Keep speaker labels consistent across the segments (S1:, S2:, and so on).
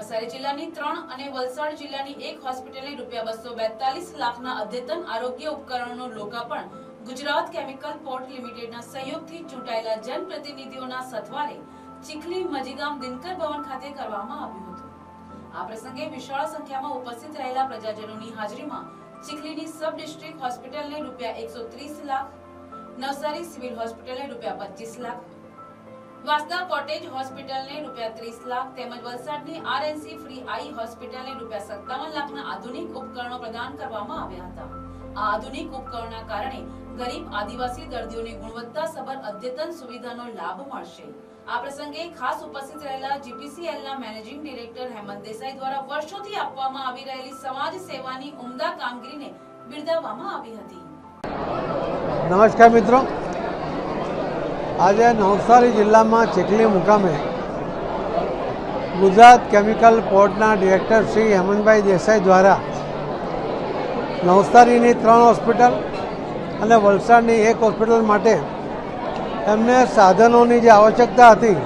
S1: નવસારી જિલ્લાની ત્રણ અને વલસાડ જિલ્લાની એક હોસ્પિટલને રૂપિયા બસો બેતાલીસ લાખના અદ્યતન આરોગ્ય ઉપકરણોનું લોકાર્પણ ગુજરાત કેમિકલ પોર્ટ લિમિટેડના સહયોગથી ચૂંટાયેલા જનપ્રતિનિધિઓના સથવારે ચીખલી મજીગામ દિનકર ભવન ખાતે કરવામાં આવ્યું હતું. આ પ્રસંગે વિશાળ સંખ્યામાં ઉપસ્થિત રહેલા પ્રજાજનોની હાજરીમાં ચીખલીની સબ ડિસ્ટ્રિક્ટ હોસ્પિટલને રૂપિયા એકસો ત્રીસ લાખ, નવસારી સિવિલ હોસ્પિટલને રૂપિયા પચીસ લાખ વાસદા કોટેજ હોસ્પિટલને રૂપિયા ત્રીસ લાખ તેમજ વલસાડની આરએનસી ફ્રી આઈ હોસ્પિટલને રૂપિયા સત્તાવન લાખના આધુનિક ઉપકરણો પ્રદાન કરવામાં આવ્યા હતા. આ આધુનિક ઉપકરણના કારણે ગરીબ આદિવાસી દર્દીઓને ગુણવત્તાસભર અદ્યતન સુવિધાનો લાભ મળશે. આ પ્રસંગે ખાસ ઉપસ્થિત રહેલા જીપીસીએલના મેનેજિંગ ડિરેક્ટર હેમંત દેસાઈ દ્વારા વર્ષોથી આપવામાં આવી રહેલી સમાજ સેવાની ઉમદા કામગીરીને બિરદાવવામાં આવી હતી.
S2: નમસ્કાર મિત્રો. આજે નવસારી જિલ્લામાં ચીખલી મુકામે ગુજરાત કેમિકલ પોર્ટના ડિરેક્ટર શ્રી હેમંતભાઈ દેસાઈ દ્વારા નવસારીની ત્રણ હોસ્પિટલ અને વલસાડની એક હોસ્પિટલ માટે એમને સાધનોની જે આવશ્યકતા હતી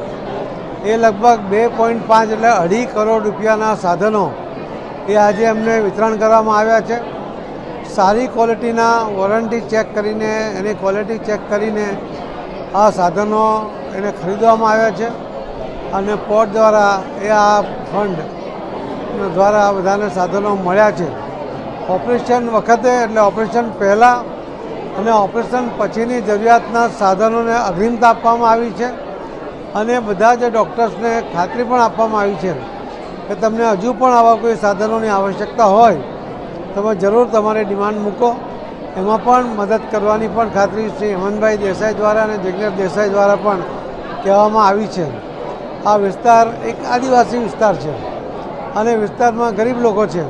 S2: એ લગભગ બે પોઈન્ટ પાંચ એટલે અઢી કરોડ રૂપિયાના સાધનો એ આજે એમને વિતરણ કરવામાં આવ્યા છે. સારી ક્વોલિટીના વોરંટી ચેક કરીને, એની ક્વોલિટી ચેક કરીને આ સાધનો એને ખરીદવામાં આવ્યા છે અને પોર્ટ દ્વારા એ આ ફંડ દ્વારા આ બધાને સાધનો મળ્યા છે. ઓપરેશન વખતે એટલે ઓપરેશન પહેલાં અને ઓપરેશન પછીની જરૂરિયાતના સાધનોને અગ્રિમતા આપવામાં આવી છે અને બધા જ ડૉક્ટર્સને ખાતરી પણ આપવામાં આવી છે કે તમને હજુ પણ આવા કોઈ સાધનોની આવશ્યકતા હોય, તમે જરૂર તમારી ડિમાન્ડ મૂકો. એમાં પણ મદદ કરવાની પણ ખાતરી શ્રી હેમંતભાઈ દેસાઈ દ્વારા અને જિજ્ઞેશ દેસાઈ દ્વારા પણ કહેવામાં આવી છે. આ વિસ્તાર એક આદિવાસી વિસ્તાર છે અને વિસ્તારમાં ગરીબ લોકો છે.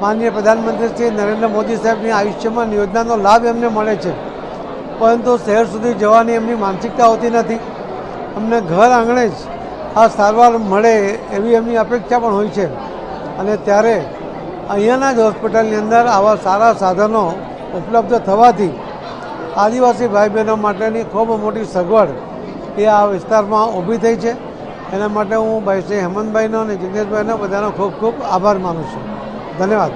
S2: માનનીય પ્રધાનમંત્રી શ્રી નરેન્દ્ર મોદી સાહેબની આયુષ્યમાન યોજનાનો લાભ એમને મળે છે. પરંતુ શહેર સુધી જવાની એમની માનસિકતા હોતી નથી. અમને ઘર આંગણે જ આ સારવાર મળે એવી એમની અપેક્ષા પણ હોય છે. અને ત્યારે અહીંયાના જ હોસ્પિટલની અંદર આવા સારા સાધનો ઉપલબ્ધ થવાથી આદિવાસી ભાઈ બહેનો માટેની ખૂબ મોટી સગવડ એ આ વિસ્તારમાં ઊભી થઈ છે. એના માટે હું ભાઈ શ્રી હેમંતભાઈનો અને જિગ્નેશભાઈનો બધાનો ખૂબ ખૂબ આભાર માનું છું. ધન્યવાદ.